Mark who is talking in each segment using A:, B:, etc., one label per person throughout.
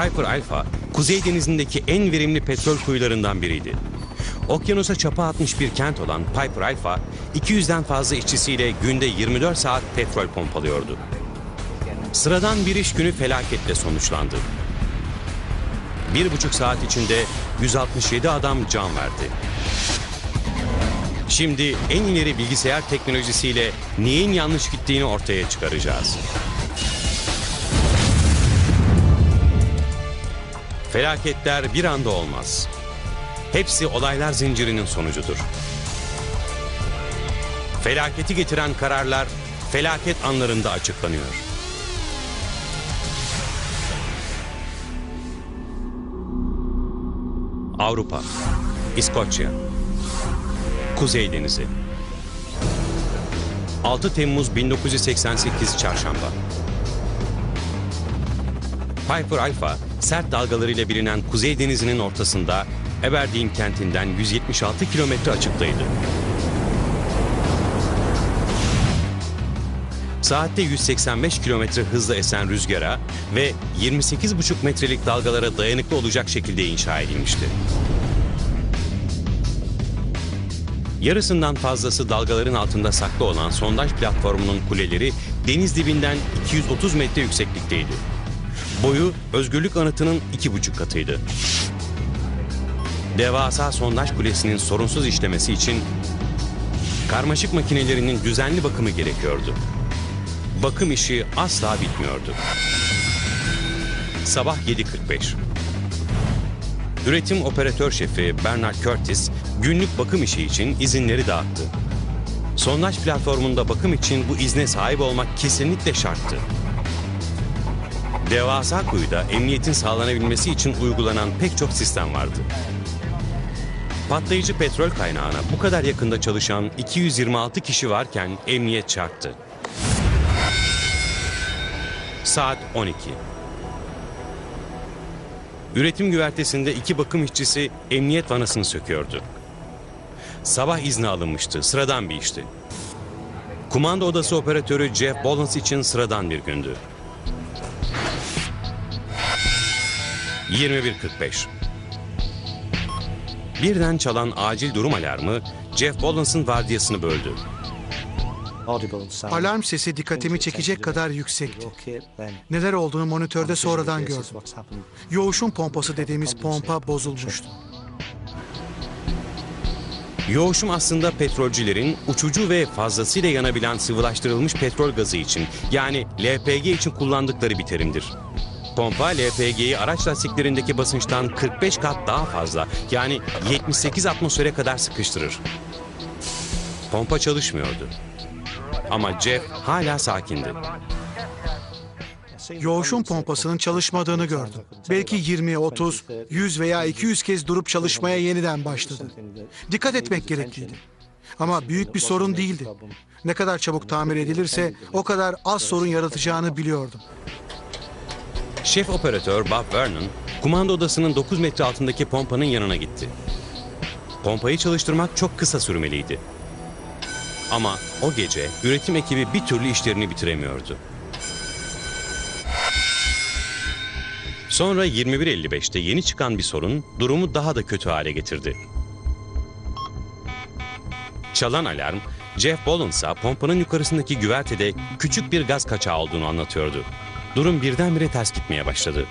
A: Piper Alpha, Kuzey Denizi'ndeki en verimli petrol kuyularından biriydi. Okyanusa çapa atmış bir kent olan Piper Alpha, 200'den fazla işçisiyle günde 24 saat petrol pompalıyordu. Sıradan bir iş günü felaketle sonuçlandı. Bir buçuk saat içinde 167 adam can verdi. Şimdi en ileri bilgisayar teknolojisiyle neyin yanlış gittiğini ortaya çıkaracağız. Felaketler bir anda olmaz. Hepsi olaylar zincirinin sonucudur. Felaketi getiren kararlar felaket anlarında açıklanıyor. Avrupa, İskoçya, Kuzey Denizi. 6 Temmuz 1988 Çarşamba. Piper Alpha, sert dalgalarıyla bilinen Kuzey Denizi'nin ortasında Aberdeen kentinden 176 kilometre açıktaydı. Saatte 185 kilometre hızla esen rüzgara ve 28,5 metrelik dalgalara dayanıklı olacak şekilde inşa edilmişti. Yarısından fazlası dalgaların altında saklı olan sondaj platformunun kuleleri deniz dibinden 230 metre yükseklikteydi. Boyu Özgürlük Anıtı'nın iki buçuk katıydı. Devasa sondaj kulesinin sorunsuz işlemesi için karmaşık makinelerinin düzenli bakımı gerekiyordu. Bakım işi asla bitmiyordu. Sabah 7.45. Üretim operatör şefi Bernard Curtis günlük bakım işi için izinleri dağıttı. Sondaj platformunda bakım için bu izne sahip olmak kesinlikle şarttı. Devasa kuyuda emniyetin sağlanabilmesi için uygulanan pek çok sistem vardı. Patlayıcı petrol kaynağına bu kadar yakında çalışan 226 kişi varken emniyet çarptı. Saat 12. Üretim güvertesinde iki bakım işçisi emniyet vanasını söküyordu. Sabah izni alınmıştı, sıradan bir işti. Kumanda odası operatörü Jeff Bollins için sıradan bir gündü. 21.45 Birden çalan acil durum alarmı Jeff Bollins'ın vardiyasını böldü.
B: Alarm sesi dikkatimi çekecek kadar yüksekti. Neler olduğunu monitörde sonradan gördüm. Yoğuşum pompası dediğimiz pompa bozulmuştu.
A: Yoğuşum aslında petrolcülerin uçucu ve fazlasıyla yanabilen sıvılaştırılmış petrol gazı için yani LPG için kullandıkları bir terimdir. Pompa LPG'yi araç lastiklerindeki basınçtan 45 kat daha fazla yani 78 atmosfere kadar sıkıştırır. Pompa çalışmıyordu. Ama Jeff hala sakindi.
B: Yoğuşum pompasının çalışmadığını gördüm. Belki 20, 30, 100 veya 200 kez durup çalışmaya yeniden başladı. Dikkat etmek gerekliydi. Ama büyük bir sorun değildi. Ne kadar çabuk tamir edilirse o kadar az sorun yaratacağını biliyordum.
A: Şef operatör Bob Vernon, kumanda odasının 9 metre altındaki pompanın yanına gitti. Pompayı çalıştırmak çok kısa sürmeliydi. Ama o gece üretim ekibi bir türlü işlerini bitiremiyordu. Sonra 21.55'te yeni çıkan bir sorun durumu daha da kötü hale getirdi. Çalan alarm, Jeff Bollins'a pompanın yukarısındaki güvertede küçük bir gaz kaçağı olduğunu anlatıyordu. Durum birdenbire ters gitmeye başladı.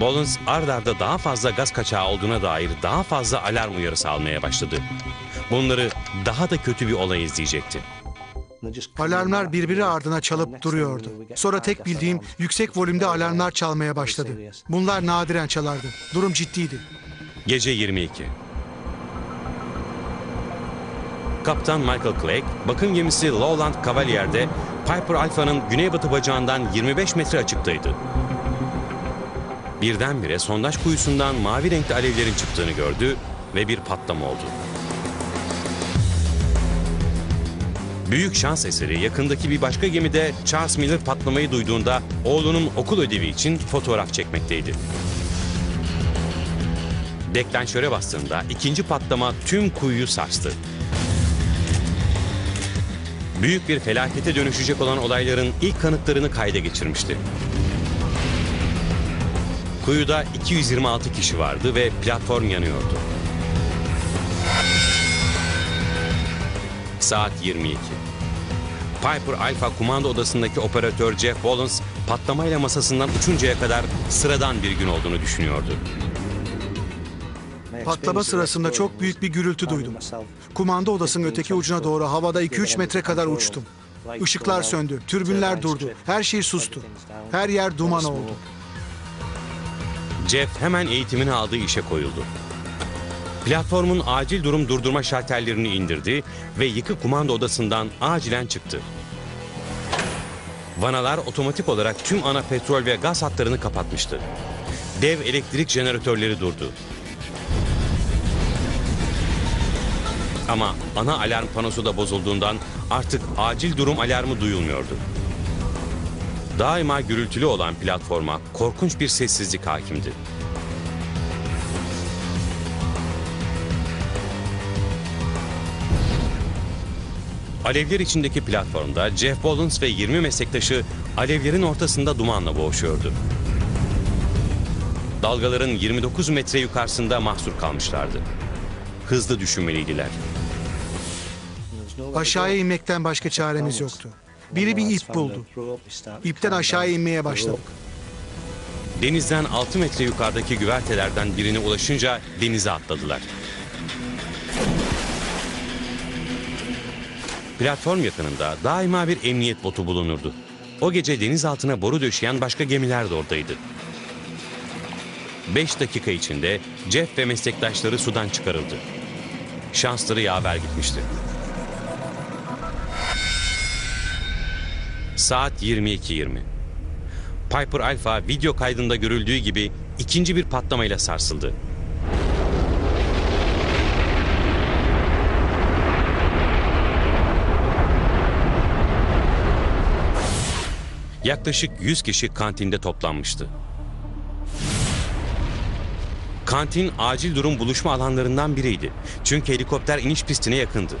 A: Bollins ard arda daha fazla gaz kaçağı olduğuna dair daha fazla alarm uyarısı almaya başladı. Bunları daha da kötü bir olay izleyecekti.
B: Alarmlar birbiri ardına çalıp duruyordu. Sonra tek bildiğim yüksek volümde alarmlar çalmaya başladı. Bunlar nadiren çalardı. Durum ciddiydi.
A: Gece 22. Kaptan Michael Clegg, bakım gemisi Lowland Cavalier'de Piper Alpha'nın güneybatı bacağından 25 metre açıktaydı. Birdenbire sondaj kuyusundan mavi renkli alevlerin çıktığını gördü ve bir patlama oldu. Büyük şans eseri yakındaki bir başka gemide Charles Miller patlamayı duyduğunda oğlunun okul ödevi için fotoğraf çekmekteydi. Deklanşöre bastığında ikinci patlama tüm kuyuyu sarstı. Büyük bir felakete dönüşecek olan olayların ilk kanıtlarını kayda geçirmişti. Kuyuda 226 kişi vardı ve platform yanıyordu. Saat 22. Piper Alpha kumanda odasındaki operatör Jeff Wallace patlamayla masasından uçuncaya kadar sıradan bir gün olduğunu düşünüyordu.
B: Patlama sırasında çok büyük bir gürültü duydum. Kumanda odasının öteki ucuna doğru havada 2-3 metre kadar uçtum. Işıklar söndü, türbünler durdu, her şey sustu. Her yer duman oldu.
A: Jeff hemen eğitimini aldığı işe koyuldu. Platformun acil durum durdurma şalterlerini indirdi ve yıkık kumanda odasından acilen çıktı. Vanalar otomatik olarak tüm ana petrol ve gaz hatlarını kapatmıştı. Dev elektrik jeneratörleri durdu. Ama ana alarm panosu da bozulduğundan artık acil durum alarmı duyulmuyordu. Daima gürültülü olan platforma korkunç bir sessizlik hakimdi. Alevler içindeki platformda Jeff Bollins ve 20 meslektaşı alevlerin ortasında dumanla boğuşuyordu. Dalgaların 29 metre yukarısında mahsur kalmışlardı. Hızlı düşünmeliydiler.
B: Aşağıya inmekten başka çaremiz yoktu. Biri bir ip buldu. İpten aşağıya inmeye başladık.
A: Denizden 6 metre yukarıdaki güvertelerden birine ulaşınca denize atladılar. Platform yakınında daima bir emniyet botu bulunurdu. O gece deniz altına boru döşeyen başka gemiler de oradaydı. 5 dakika içinde Jeff ve meslektaşları sudan çıkarıldı. Şansları yaver gitmişti. Saat 22.20. Piper Alpha video kaydında görüldüğü gibi ikinci bir patlamayla sarsıldı. Yaklaşık 100 kişi kantinde toplanmıştı. Kantin acil durum buluşma alanlarından biriydi. Çünkü helikopter iniş pistine yakındı.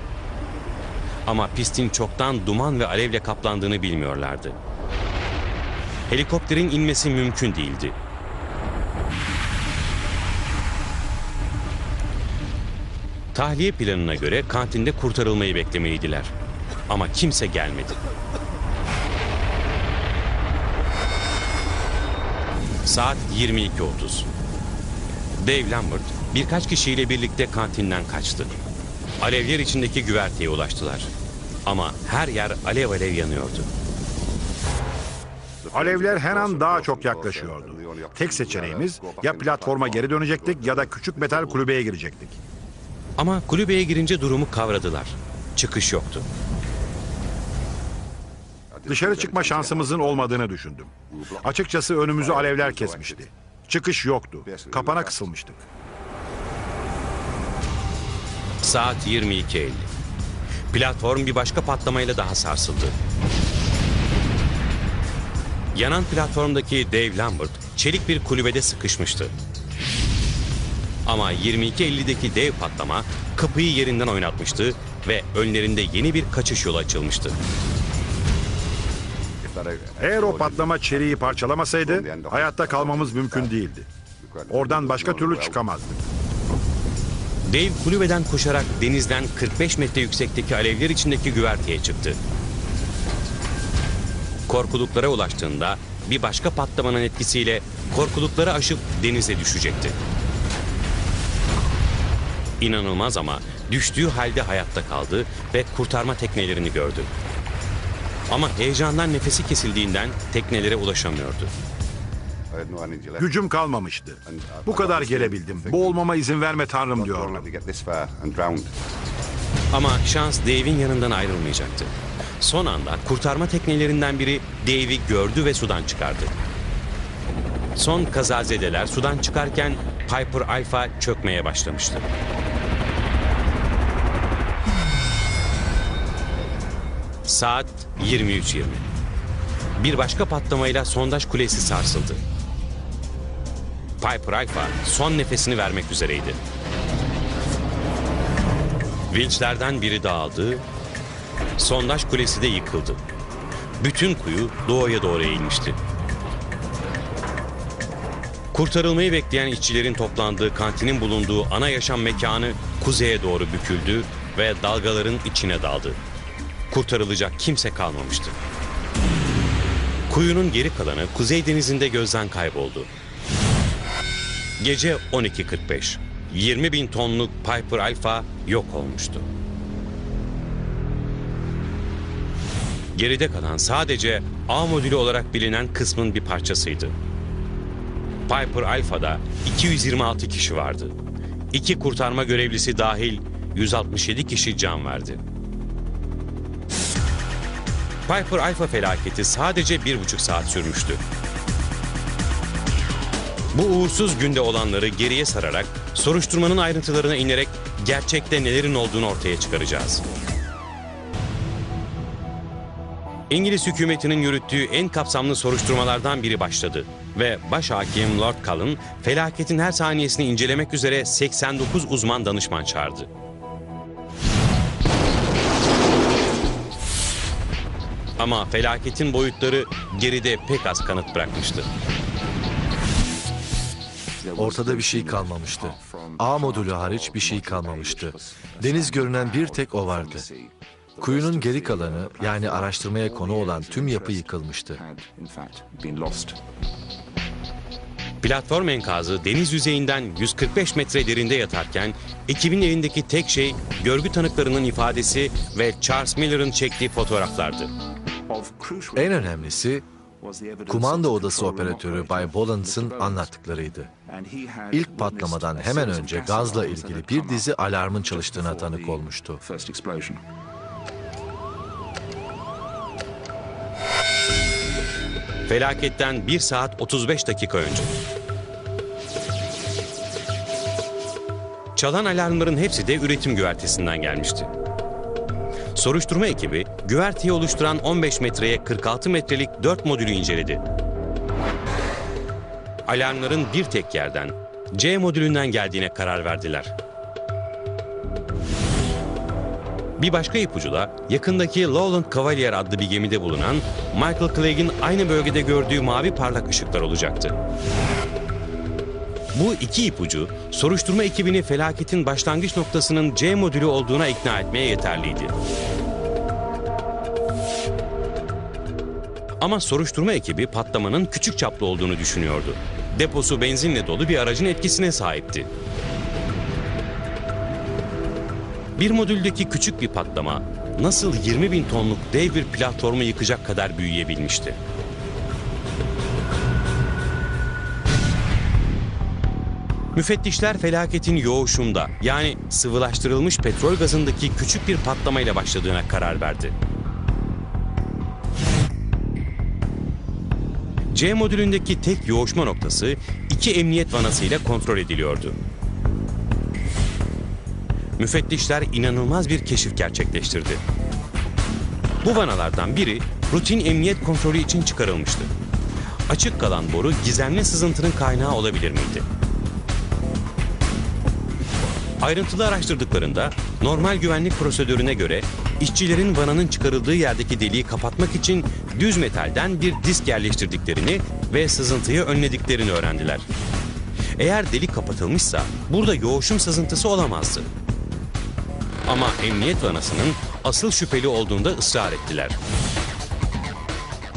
A: Ama pistin çoktan duman ve alevle kaplandığını bilmiyorlardı. Helikopterin inmesi mümkün değildi. Tahliye planına göre kantinde kurtarılmayı beklemeliydiler. Ama kimse gelmedi. Saat 22.30. Dave Lambert birkaç kişiyle birlikte kantinden kaçtı. Alevler içindeki güverteye ulaştılar. Ama her yer alev alev yanıyordu.
C: Alevler her an daha çok yaklaşıyordu. Tek seçeneğimiz ya platforma geri dönecektik ya da küçük metal kulübeye girecektik.
A: Ama kulübeye girince durumu kavradılar. Çıkış yoktu.
C: Dışarı çıkma şansımızın olmadığını düşündüm. Açıkçası önümüzü alevler kesmişti. Çıkış yoktu. Kapana kısılmıştık.
A: Saat 22.50. Platform bir başka patlamayla daha sarsıldı. Yanan platformdaki Dave Lambert çelik bir kulübede sıkışmıştı. Ama 22.50'deki dev patlama kapıyı yerinden oynatmıştı ve önlerinde yeni bir kaçış yolu açılmıştı.
C: Eğer o patlama çeliği parçalamasaydı hayatta kalmamız mümkün değildi. Oradan başka türlü çıkamazdık.
A: Dave kulübeden koşarak denizden 45 metre yüksekteki alevler içindeki güverteye çıktı. Korkuluklara ulaştığında bir başka patlamanın etkisiyle korkulukları aşıp denize düşecekti. İnanılmaz ama düştüğü halde hayatta kaldı ve kurtarma teknelerini gördü. Ama heyecandan nefesi kesildiğinden teknelere ulaşamıyordu.
C: Gücüm kalmamıştı. Bu kadar gelebildim. Boğulmama izin verme tanrım diyordum.
A: Ama şans Dave'in yanından ayrılmayacaktı. Son anda kurtarma teknelerinden biri Dave'i gördü ve sudan çıkardı. Son kazazedeler sudan çıkarken Piper Alpha çökmeye başlamıştı. Saat 23.20. Bir başka patlamayla sondaj kulesi sarsıldı. Piper Alpha son nefesini vermek üzereydi. Vinçlerden biri dağıldı, sondaj kulesi de yıkıldı. Bütün kuyu doğuya doğru eğilmişti. Kurtarılmayı bekleyen işçilerin toplandığı kantinin bulunduğu ana yaşam mekanı kuzeye doğru büküldü ve dalgaların içine daldı. Kurtarılacak kimse kalmamıştı. Kuyunun geri kalanı Kuzey Denizi'nde gözden kayboldu. Gece 12.45. 20 bin tonluk Piper Alpha yok olmuştu. Geride kalan sadece A modülü olarak bilinen kısmın bir parçasıydı. Piper Alpha'da 226 kişi vardı. İki kurtarma görevlisi dahil 167 kişi can verdi. Piper Alpha felaketi sadece bir buçuk saat sürmüştü. Bu uğursuz günde olanları geriye sararak, soruşturmanın ayrıntılarına inerek gerçekte nelerin olduğunu ortaya çıkaracağız. İngiliz hükümetinin yürüttüğü en kapsamlı soruşturmalardan biri başladı ve Başhakim Lord Cullen felaketin her saniyesini incelemek üzere 89 uzman danışman çağırdı. Ama felaketin boyutları geride pek az kanıt bırakmıştı.
D: Ortada bir şey kalmamıştı. A modülü hariç bir şey kalmamıştı. Deniz görünen bir tek o vardı. Kuyunun geri kalanı yani araştırmaya konu olan tüm yapı yıkılmıştı.
A: Platform enkazı deniz yüzeyinden 145 metre derinde yatarken ekibin elindeki tek şey görgü tanıklarının ifadesi ve Charles Miller'ın çektiği fotoğraflardı.
D: En önemlisi kumanda odası operatörü Bay Bollands'ın anlattıklarıydı. İlk patlamadan hemen önce gazla ilgili bir dizi alarmın çalıştığına tanık olmuştu.
A: Felaketten 1 saat 35 dakika önce. Çalan alarmların hepsi de üretim güvertesinden gelmişti. Soruşturma ekibi güverteyi oluşturan 15 metreye 46 metrelik 4 modülü inceledi. Alarmların bir tek yerden, C modülünden geldiğine karar verdiler. Bir başka ipucu da yakındaki Lowland Cavalier adlı bir gemide bulunan Michael Clegg'in aynı bölgede gördüğü mavi parlak ışıklar olacaktı. Bu iki ipucu soruşturma ekibini felaketin başlangıç noktasının C modülü olduğuna ikna etmeye yeterliydi. Ama soruşturma ekibi patlamanın küçük çaplı olduğunu düşünüyordu. Deposu benzinle dolu bir aracın etkisine sahipti. Bir modüldeki küçük bir patlama nasıl 20 bin tonluk dev bir platformu yıkacak kadar büyüyebilmişti? Müfettişler felaketin yoğuşunda yani sıvılaştırılmış petrol gazındaki küçük bir patlamayla başladığına karar verdi. C modülündeki tek yoğuşma noktası iki emniyet vanasıyla kontrol ediliyordu. Müfettişler inanılmaz bir keşif gerçekleştirdi. Bu vanalardan biri rutin emniyet kontrolü için çıkarılmıştı. Açık kalan boru gizemli sızıntının kaynağı olabilir miydi? Ayrıntılı araştırdıklarında normal güvenlik prosedürüne göre işçilerin vananın çıkarıldığı yerdeki deliği kapatmak için düz metalden bir disk yerleştirdiklerini ve sızıntıyı önlediklerini öğrendiler. Eğer delik kapatılmışsa burada yoğuşum sızıntısı olamazdı. Ama emniyet vanasının asıl şüpheli olduğunda ısrar ettiler.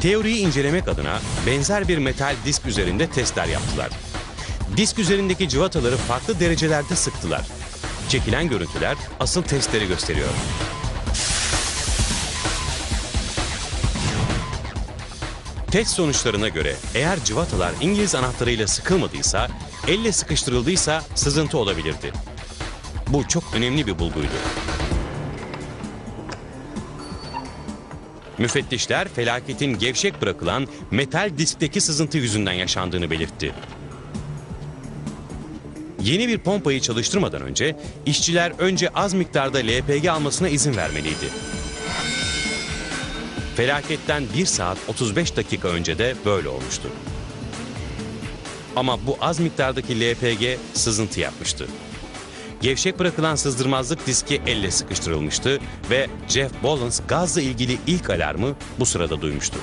A: Teoriyi incelemek adına benzer bir metal disk üzerinde testler yaptılar. Disk üzerindeki cıvataları farklı derecelerde sıktılar. Çekilen görüntüler asıl testleri gösteriyor. Test sonuçlarına göre eğer cıvatalar İngiliz anahtarıyla sıkılmadıysa, elle sıkıştırıldıysa sızıntı olabilirdi. Bu çok önemli bir bulguydu. Müfettişler felaketin gevşek bırakılan metal diskteki sızıntı yüzünden yaşandığını belirtti. Yeni bir pompayı çalıştırmadan önce işçiler önce az miktarda LPG almasına izin vermeliydi. Felaketten 1 saat 35 dakika önce de böyle olmuştu. Ama bu az miktardaki LPG sızıntı yapmıştı. Gevşek bırakılan sızdırmazlık diski elle sıkıştırılmıştı ve Jeff Bollins gazla ilgili ilk alarmı bu sırada duymuştu.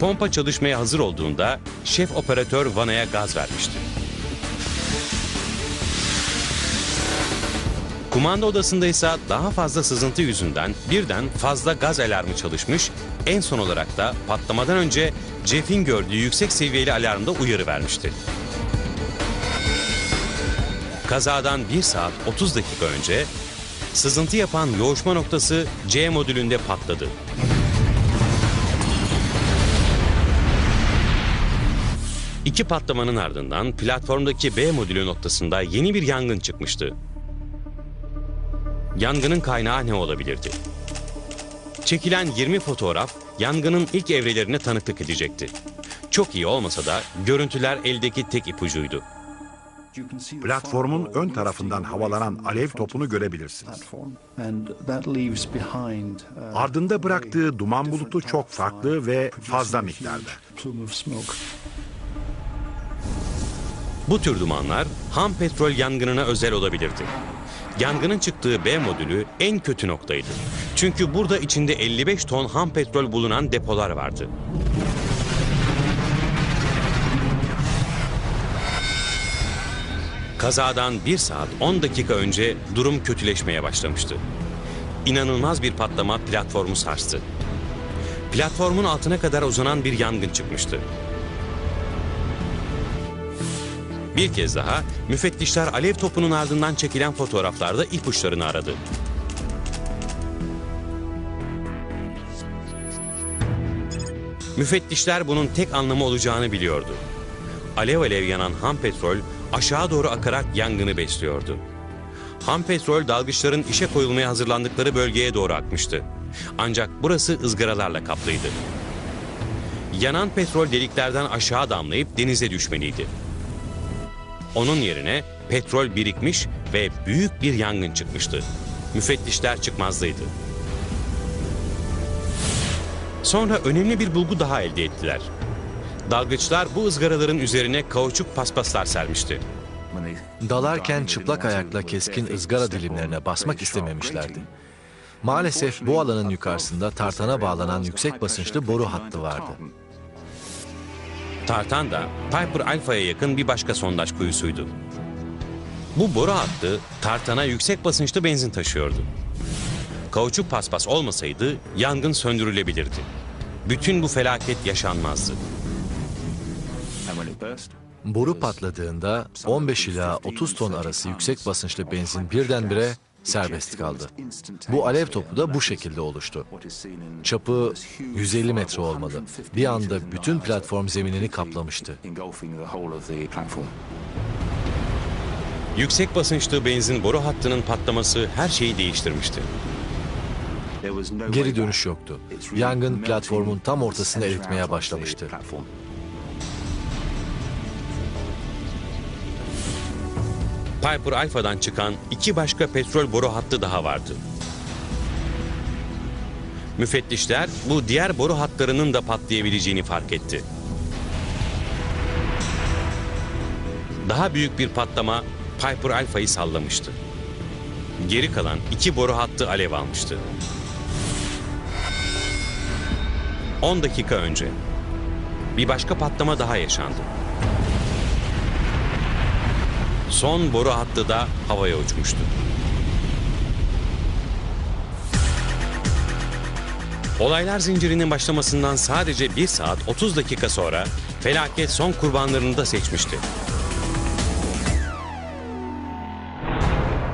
A: Pompa çalışmaya hazır olduğunda şef operatör vanaya gaz vermişti. Kumanda odasında ise daha fazla sızıntı yüzünden birden fazla gaz alarmı çalışmış, en son olarak da patlamadan önce Jeff'in gördüğü yüksek seviyeli alarmda uyarı vermişti. Kazadan 1 saat 30 dakika önce sızıntı yapan yoğuşma noktası C modülünde patladı. İki patlamanın ardından platformdaki B modülü noktasında yeni bir yangın çıkmıştı. Yangının kaynağı ne olabilirdi? Çekilen 20 fotoğraf yangının ilk evrelerine tanıklık edecekti. Çok iyi olmasa da görüntüler eldeki tek ipucuydu.
C: Platformun ön tarafından havalanan alev topunu görebilirsin. Ardında bıraktığı duman bulutu çok farklı ve fazla miktarda.
A: Bu tür dumanlar ham petrol yangınına özel olabilirdi. Yangının çıktığı B modülü en kötü noktaydı. Çünkü burada içinde 55 ton ham petrol bulunan depolar vardı. Kazadan 1 saat 10 dakika önce durum kötüleşmeye başlamıştı. İnanılmaz bir patlama platformu sarstı. Platformun altına kadar uzanan bir yangın çıkmıştı. Bir kez daha müfettişler alev topunun ardından çekilen fotoğraflarda ipuçlarını aradı. Müfettişler bunun tek anlamı olacağını biliyordu. Alev alev yanan ham petrol aşağı doğru akarak yangını besliyordu. Ham petrol dalgıçların işe koyulmaya hazırlandıkları bölgeye doğru akmıştı. Ancak burası ızgaralarla kaplıydı. Yanan petrol deliklerden aşağı damlayıp denize düşmeliydi. Onun yerine petrol birikmiş ve büyük bir yangın çıkmıştı. Müfettişler çıkmazdaydı. Sonra önemli bir bulgu daha elde ettiler. Dalgıçlar bu ızgaraların üzerine kauçuk paspaslar sermişti.
D: Dalarken çıplak ayakla keskin ızgara dilimlerine basmak istememişlerdi. Maalesef bu alanın yukarısında tartana bağlanan yüksek basınçlı boru hattı vardı.
A: Tartan da Piper Alpha'ya yakın bir başka sondaj kuyusuydu. Bu boru hattı tartana yüksek basınçlı benzin taşıyordu. Kauçuk paspas olmasaydı yangın söndürülebilirdi. Bütün bu felaket yaşanmazdı.
D: Boru patladığında 15 ila 30 ton arası yüksek basınçlı benzin birdenbire serbest kaldı. Bu alev topu da bu şekilde oluştu. Çapı 150 metre olmalı. Bir anda bütün platform zeminini kaplamıştı.
A: Yüksek basınçlı benzin boru hattının patlaması her şeyi değiştirmişti.
D: Geri dönüş yoktu. Yangın platformun tam ortasını eritmeye başlamıştı.
A: Piper Alpha'dan çıkan iki başka petrol boru hattı daha vardı. Müfettişler bu diğer boru hatlarının da patlayabileceğini fark etti. Daha büyük bir patlama Piper Alpha'yı sallamıştı. Geri kalan iki boru hattı alev almıştı. 10 dakika önce bir başka patlama daha yaşandı. Son boru hattı da havaya uçmuştu. Olaylar zincirinin başlamasından sadece 1 saat 30 dakika sonra felaket son kurbanlarını da seçmişti.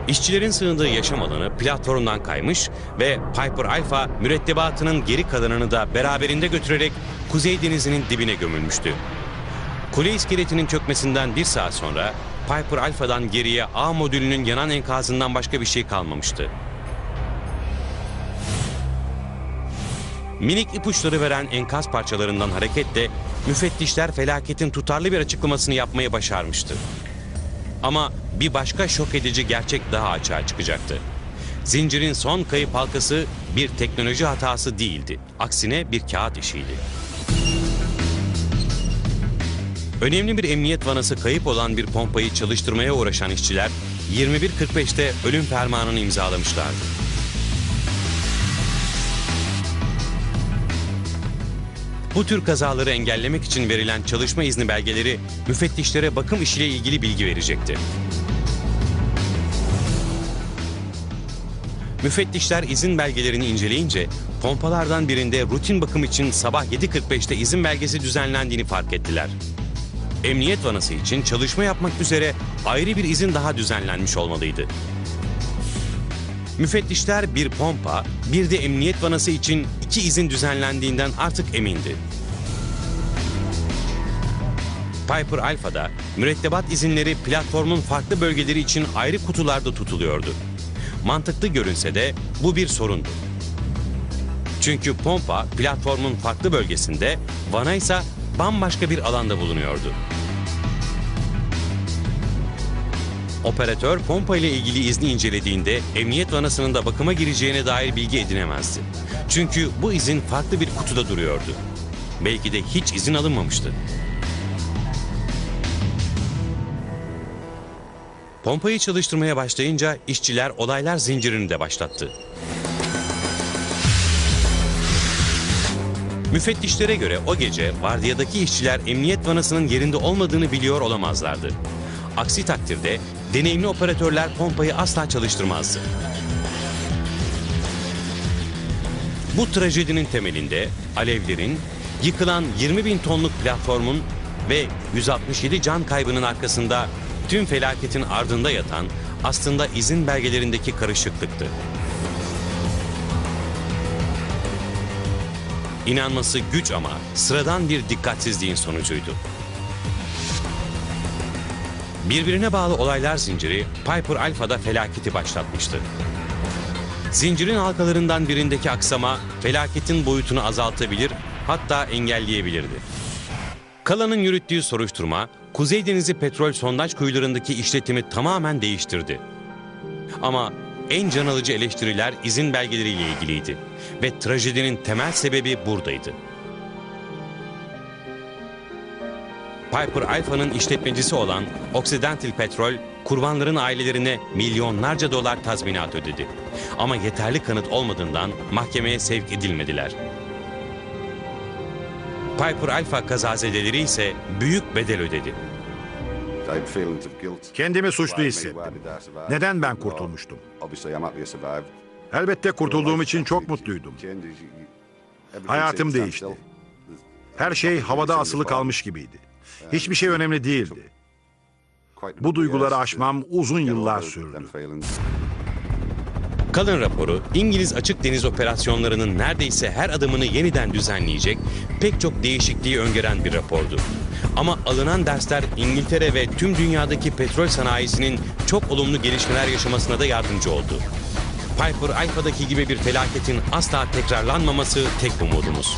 A: İşçilerin sığındığı yaşam alanı platformdan kaymış ve Piper Alpha mürettebatının geri kalanını da beraberinde götürerek Kuzey Denizi'nin dibine gömülmüştü. Kule iskeletinin çökmesinden bir saat sonra Piper Alpha'dan geriye A modülünün yanan enkazından başka bir şey kalmamıştı. Minik ipuçları veren enkaz parçalarından hareketle müfettişler felaketin tutarlı bir açıklamasını yapmayı başarmıştı. Ama bir başka şok edici gerçek daha açığa çıkacaktı. Zincirin son kayıp halkası bir teknoloji hatası değildi. Aksine bir kağıt işiydi. Önemli bir emniyet vanası kayıp olan bir pompayı çalıştırmaya uğraşan işçiler 21.45'te ölüm fermanını imzalamışlardı. Bu tür kazaları engellemek için verilen çalışma izni belgeleri müfettişlere bakım işiyle ilgili bilgi verecekti. Müfettişler izin belgelerini inceleyince pompalardan birinde rutin bakım için sabah 7.45'te izin belgesi düzenlendiğini fark ettiler. Emniyet vanası için çalışma yapmak üzere ayrı bir izin daha düzenlenmiş olmalıydı. Müfettişler bir pompa, bir de emniyet vanası için iki izin düzenlendiğinden artık emindi. Piper Alpha'da mürettebat izinleri platformun farklı bölgeleri için ayrı kutularda tutuluyordu. Mantıklı görünse de bu bir sorundu. Çünkü pompa platformun farklı bölgesinde, vana ise bambaşka bir alanda bulunuyordu. Operatör pompa ile ilgili izni incelediğinde emniyet vanasının da bakıma gireceğine dair bilgi edinemezdi. Çünkü bu izin farklı bir kutuda duruyordu. Belki de hiç izin alınmamıştı. Pompayı çalıştırmaya başlayınca işçiler olaylar zincirini de başlattı. Müfettişlere göre o gece vardiyadaki işçiler emniyet vanasının yerinde olmadığını biliyor olamazlardı. Aksi takdirde deneyimli operatörler pompayı asla çalıştırmazdı. Bu trajedinin temelinde alevlerin, yıkılan 20 bin tonluk platformun ve 167 can kaybının arkasında tüm felaketin ardında yatan aslında izin belgelerindeki karışıklıktı. İnanması güç ama sıradan bir dikkatsizliğin sonucuydu. Birbirine bağlı olaylar zinciri Piper Alpha'da felaketi başlatmıştı. Zincirin halkalarından birindeki aksama felaketin boyutunu azaltabilir hatta engelleyebilirdi. Kala'nın yürüttüğü soruşturma Kuzey Denizi petrol sondaj kuyularındaki işletimi tamamen değiştirdi. Ama en can alıcı eleştiriler izin belgeleriyle ilgiliydi ve trajedinin temel sebebi buradaydı. Piper Alpha'nın işletmecisi olan Occidental Petrol, kurbanların ailelerine milyonlarca dolar tazminat ödedi. Ama yeterli kanıt olmadığından mahkemeye sevk edilmediler. Piper Alpha kazazedeleri ise büyük bedel ödedi.
C: Kendimi suçlu hissettim. Neden ben kurtulmuştum? Elbette kurtulduğum için çok mutluydum. Hayatım değişti. Her şey havada asılı kalmış gibiydi. Hiçbir şey önemli değildi. Bu duyguları aşmam uzun yıllar sürdü.
A: Kalın raporu İngiliz açık deniz operasyonlarının neredeyse her adımını yeniden düzenleyecek pek çok değişikliği öngören bir rapordu. Ama alınan dersler İngiltere ve tüm dünyadaki petrol sanayisinin çok olumlu gelişmeler yaşamasına da yardımcı oldu. Piper Alpha'daki gibi bir felaketin asla tekrarlanmaması tek umudumuz.